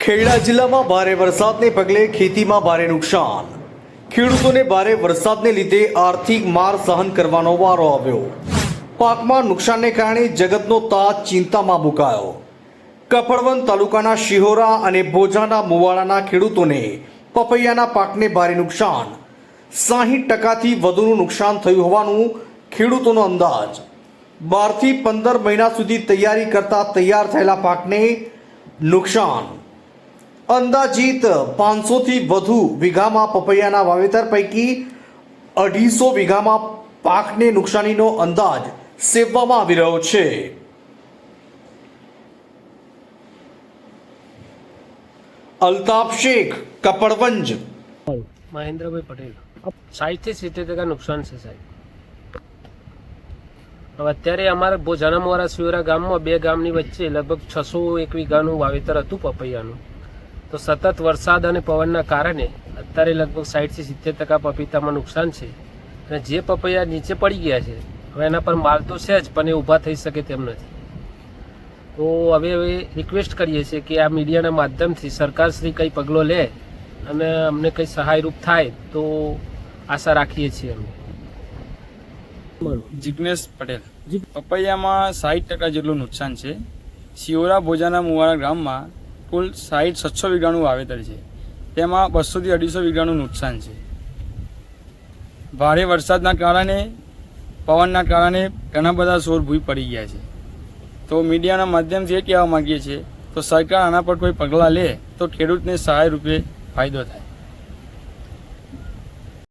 ખેડા જિલ્લામાં ભારે વરસાદને પગલે ખેતીમાં ભારે નુકસાન. ખેડૂતોને ભારે વરસાદને લીધે આર્થિક માર સહન કરવાનો વારો આવ્યો. પાકમાં નુકસાનને કારણે જગતનો તાજ ચિંતામાં મુકાયો. કપડવન તાલુકાના શિહોરા અને ભોજાના મુવાડાના ખેડૂતોને પપૈયાના પાકને ભારે નુકસાન. સાહીઠ ટકાથી વધુનું નુકસાન થયું હોવાનું ખેડૂતોનો અંદાજ. બારથી પંદર મહિના સુધી તૈયારી કરતા તૈયાર થયેલા પાકને નુકસાન. અંદાજિત પાંચસોથી વધુ વીઘામાં પપૈયાના વાવેતર પૈકી અઢીસો વીઘામાં પાકને નુકસાનીનો અંદાજ સેવવામાં આવી રહ્યો છે. અલ્તાફ શેખ, કપડવંજ. મહેન્દ્રભાઈ પટેલ. સાઠથી સિત્તેર ટકા નુકસાન છે સાહેબ. હવે અત્યારે અમારા જન્મવાળા સુરા ગામમાં બે ગામની વચ્ચે લગભગ છસો એક વીઘાનું વાવેતર હતું પપૈયાનું. તો સતત વરસાદ અને પવનના કારણે અત્યારે લગભગ સાઠથી સિત્તેર ટકા પપીતામાં નુકસાન છે. અને જે પપૈયા નીચે પડી ગયા છે, હવે એના પર માલ તો છે જ, પણ એ ઊભા થઈ શકે તેમ નથી. તો હવે હવે રિક્વેસ્ટ કરીએ છીએ કે આ મીડિયાના માધ્યમથી સરકારશ્રી કંઈ પગલો લે અને અમને કંઈ સહાયરૂપ થાય તો આશા રાખીએ છીએ અમે. જિગ્નેશ પટેલ. પપૈયામાં સાઠ ટકા જેટલું નુકસાન છે. શિવરા ભોજાના મુવાડા ગામમાં કુલ સાઠ સાતસો વીઘાનું વાવેતર છે. તેમાં બસોથી અઢીસો વીઘાનું નુકસાન છે. ભારે વરસાદના કારણે, પવનના કારણે ઘણા બધા સોર ભૂઈ પડી ગયા છે. તો મીડિયાના માધ્યમથી એ કહેવા માંગીએ છીએ, તો સરકાર આના પર કોઈ પગલાં લે, તો ખેડૂતને સહાય રૂપે ફાયદો થાય.